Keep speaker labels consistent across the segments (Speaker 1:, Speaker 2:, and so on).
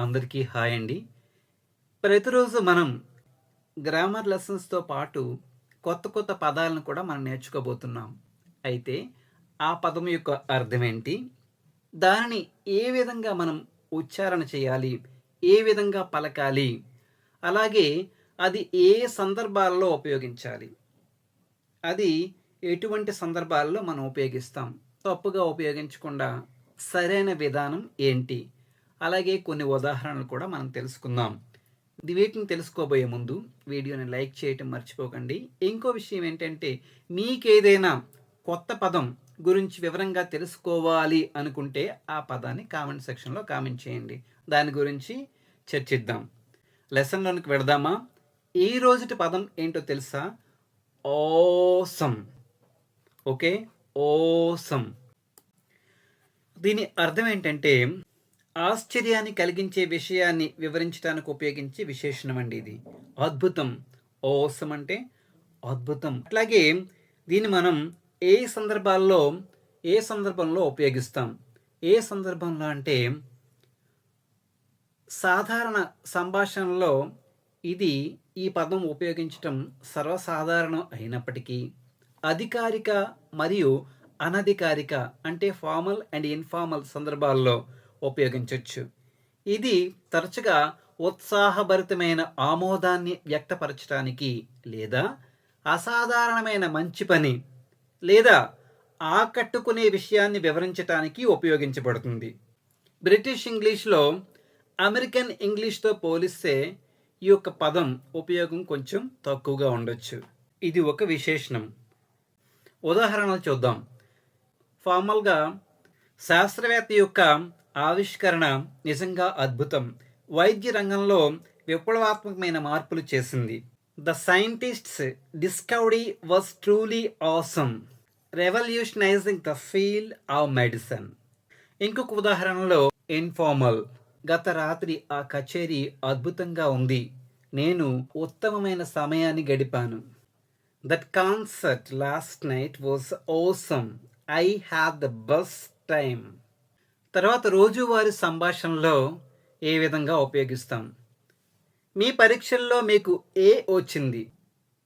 Speaker 1: అందరికీ హాయ్ అండి. ప్రతిరోజు మనం గ్రామర్ లెసన్స్తో పాటు కొత్త కొత్త పదాలను కూడా మనం నేర్చుకోబోతున్నాం. అయితే ఆ పదం యొక్క అర్థం ఏంటి? దానిని ఏ విధంగా మనం ఉచ్చారణ చేయాలి? ఏ విధంగా పలకాలి? అలాగే అది ఏ సందర్భాలలో ఉపయోగించాలి? అది ఎటువంటి సందర్భాల్లో మనం ఉపయోగిస్తాం? తప్పుగా ఉపయోగించకుండా సరైన విధానం ఏంటి? అలాగే కొన్ని ఉదాహరణలు కూడా మనం తెలుసుకుందాం. వీటిని తెలుసుకోబోయే ముందు వీడియోని లైక్ చేయటం మర్చిపోకండి. ఇంకో విషయం ఏంటంటే మీకేదైనా కొత్త పదం గురించి వివరంగా తెలుసుకోవాలి అనుకుంటే ఆ పదాన్ని కామెంట్ సెక్షన్లో కామెంట్ చేయండి. దాని గురించి చర్చిద్దాం. లెసన్లోనికి వెళదామా? ఈ రోజుటి పదం ఏంటో తెలుసా? ఓసం. ఓకే? ఓసం. దీని అర్థం ఏంటంటే ఆశ్చర్యాన్ని కలిగించే విషయాన్ని వివరించడానికి ఉపయోగించే విశేషణం అండి ఇది. అద్భుతం. ఓసం అంటే అద్భుతం. అట్లాగే దీన్ని మనం ఏ సందర్భాల్లో ఏ సందర్భంలో ఉపయోగిస్తాం? ఏ సందర్భంలో అంటే సాధారణ సంభాషణలో ఇది ఈ పదం ఉపయోగించటం సర్వసాధారణం అయినప్పటికీ అధికారిక మరియు అనధికారిక అంటే ఫార్మల్ అండ్ ఇన్ఫార్మల్ సందర్భాల్లో ఉపయోగించవచ్చు ఇది తరచుగా ఉత్సాహభరితమైన ఆమోదాన్ని వ్యక్తపరచడానికి లేదా అసాధారణమైన మంచి పని లేదా ఆకట్టుకునే విషయాన్ని వివరించటానికి ఉపయోగించబడుతుంది. బ్రిటిష్ ఇంగ్లీష్లో అమెరికన్ ఇంగ్లీష్తో పోలిస్తే ఈ యొక్క పదం ఉపయోగం కొంచెం తక్కువగా ఉండొచ్చు. ఇది ఒక విశేషణం. ఉదాహరణలు చూద్దాం. ఫార్మల్గా శాస్త్రవేత్త యొక్క ఆవిష్కరణ నిజంగా అద్భుతం. వైద్య రంగంలో విప్లవాత్మకమైన మార్పులు చేసింది. The scientist's discovery was truly awesome. Revolutionising the field of medicine. ఇంకొక ఉదాహరణలో ఇన్ఫార్మల్. గత రాత్రి ఆ కచేరీ అద్భుతంగా ఉంది. నేను ఉత్తమమైన సమయాన్ని గడిపాను. That concert last night was awesome I had the best time తర్వాత రోజువారీ సంభాషణలో ఏ విధంగా ఉపయోగిస్తాం? మీ పరీక్షల్లో మీకు ఏ వచ్చింది?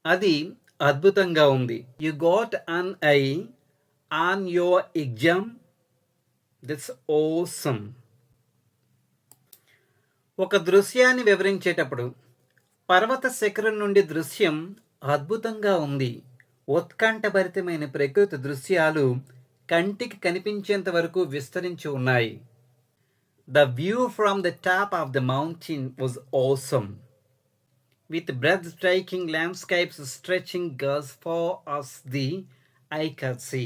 Speaker 1: అది అద్భుతంగా ఉంది. You got an A on your exam that's awesome ఒక దృశ్యాన్ని వివరించేటప్పుడు పర్వత శిఖరం నుండి దృశ్యం అద్భుతంగా ఉంది. ఉత్కంఠభరితమైన ప్రకృతి దృశ్యాలు కంటికి కనిపించేంత వరకు విస్తరించి ఉన్నాయి. The view from the top of the mountain was awesome with breathtaking landscapes stretching girls far as the eye can see